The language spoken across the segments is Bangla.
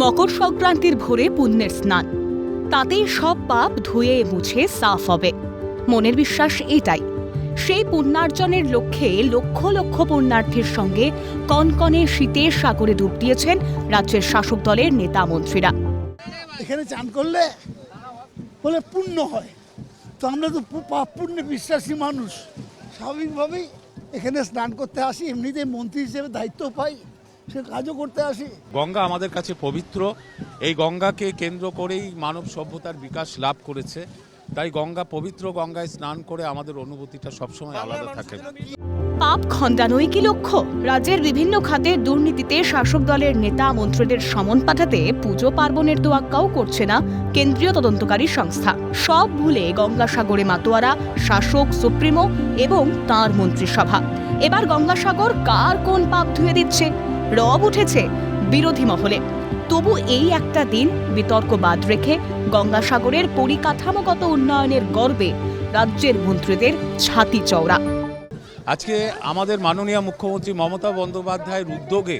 মকর সংক্রান্তির ভোরে পুণ্যের স্নান। তাতেই সব পাপ ধুয়ে মুছে সাফ হবে। মনের বিশ্বাস এটাই। সেই পুণ্যার্জনের লক্ষ্যে লক্ষ লক্ষ পুণ্যার্থীর সঙ্গে কনকনে শীতের সাগরে ডুব দিয়েছেন রাজ্যের শাসক দলের নেতা মন্ত্রীরা। এখানে চান করলে বলে পুণ্য হয়। তো আমরা তো পাপ পুণ্যে বিশ্বাসী মানুষ। স্বাভাবিকভাবেই এখানে স্নান করতে আসি। এমনিতে মন্ত্রী হিসেবে দায়িত্ব পাই। সে কাজও করতে আসি। গঙ্গা আমাদের কাছে পবিত্র। এই গঙ্গাকে কেন্দ্র করেই মানব সভ্যতার বিকাশ লাভ করেছে। তাই গঙ্গা পবিত্র গঙ্গায় স্নান করে আমাদের অনুভূতিটা সবসময় আলাদা থাকে। পাপ খণ্ডানোই কি লক্ষ্য? রাজ্যের বিভিন্ন খাতে দুর্নীতিতে শাসক দলের নেতা মন্ত্রীদের সমন পাঠাতে পুজো পার্বণের তোয়াক্কাও করছে না কেন্দ্রীয় তদন্তকারী সংস্থা। সব ভুলে গঙ্গাসাগরে মাতোয়ারা শাসক সুপ্রিমো এবং তাঁর মন্ত্রিসভা। এবার গঙ্গাসাগর কার কোন পাপ ধুয়ে দিচ্ছে? রব উঠেছে বিরোধী মহলে। তবু এই একটা দিন বিতর্ক বাদ রেখে গঙ্গাসাগরের পরিকাঠামোগত উন্নয়নের গর্বে রাজ্যের মন্ত্রীদের ছাতি চওড়া। আজকে আমাদের মাননীয় মুখ্যমন্ত্রী মমতা বন্দ্যোপাধ্যায়ের উদ্যোগে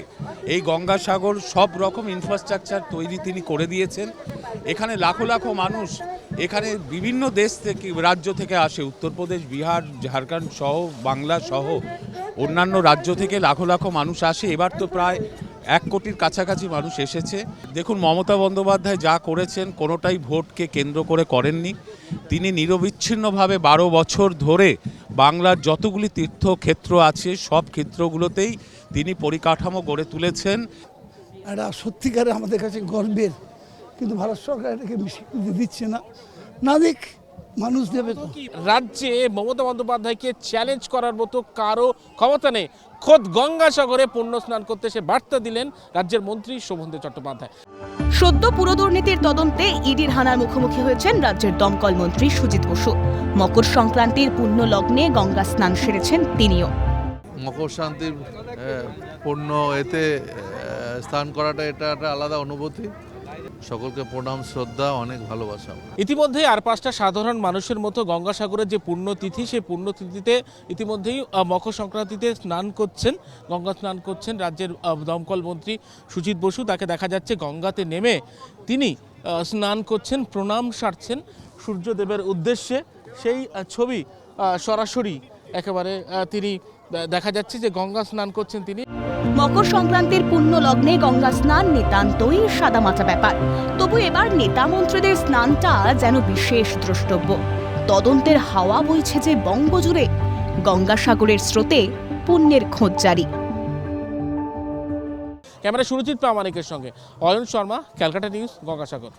এই গঙ্গাসাগর সব রকম ইনফ্রাস্ট্রাকচার তৈরি তিনি করে দিয়েছেন। এখানে লাখো লাখো মানুষ এখানে বিভিন্ন দেশ থেকে, রাজ্য থেকে আসে। উত্তরপ্রদেশ, বিহার, ঝাড়খণ্ড সহ, বাংলা সহ, অন্যান্য রাজ্য থেকে লাখো লাখো মানুষ আসে। এবার তো প্রায় এক কোটির কাছাকাছি মানুষ এসেছে। দেখুন, মমতা বন্দ্যোপাধ্যায় যা করেছেন, কোনোটাই ভোটকে কেন্দ্র করে করেননি। তিনি নিরবিচ্ছিন্নভাবে বারো বছর ধরে বাংলার যতগুলি তীর্থক্ষেত্র আছে, সব ক্ষেত্রগুলোতেই তিনি পরিকাঠামো গড়ে তুলেছেন। এটা সত্যিকারে আমাদের কাছে গর্বের কিন্তু ভারত সরকার এটাকে স্বীকৃতি দিচ্ছে না। না দেখ মানুষ দেবে তো। রাজ্যে মমতা বন্দ্যোপাধ্যায়কে চ্যালেঞ্জ করার মতো কারও ক্ষমতা নেই। খোদ গঙ্গাসাগরে পুণ্য স্নান করতে সে বার্তা দিলেন রাজ্যের মন্ত্রী শোভনদেব চট্টোপাধ্যায়। সদ্য পুরো দুর্নীতির তদন্তে ইডির হানার মুখোমুখি হয়েছেন রাজ্যের দমকল মন্ত্রী সুজিত বসু। মকর সংক্রান্তির পুণ্য লগ্নে গঙ্গা স্নান সেরেছেন তিনিও। মকর শান্তির আহ, পূর্ণ এতে স্নান করাটা এটা একটা আলাদা অনুভূতি। সকলকে প্রণাম, শ্রদ্ধা, অনেক ভালোবাসা। ইতিমধ্যেই আর পাঁচটা সাধারণ মানুষের মতো গঙ্গাসাগরের যে পুণ্যতিথি, সেই পুণ্যতিথিতে ইতিমধ্যেই মকর সংক্রান্তিতে স্নান করছেন, গঙ্গা স্নান করছেন রাজ্যের দমকল মন্ত্রী সুজিত বসু। তাকে দেখা যাচ্ছে গঙ্গাতে নেমে। তিনি স্নান করছেন, প্রণাম সারছেন সূর্যদেবের উদ্দেশ্যে। সেই ছবি সরাসরি একেবারে তিনি দেখা যাচ্ছে যে গঙ্গা স্নান করছেন তিনি। মকর সংক্রান্তির পুণ্য লগ্নে গঙ্গা স্নান নিতান্তই সাদামাটা ব্যাপার। তবু এবার নেতা মন্ত্রীদের স্নানটা যেন বিশেষ দ্রষ্টব্য। তদন্তের হাওয়া বইছে যে বঙ্গজুড়ে। গঙ্গাসাগরের স্রোতে পুণ্যের খোঁজ জারি। ক্যামেরা সুরজিৎ প্রামাণিকের সঙ্গে। Ayan Sharma, Calcutta news, Gangasagar.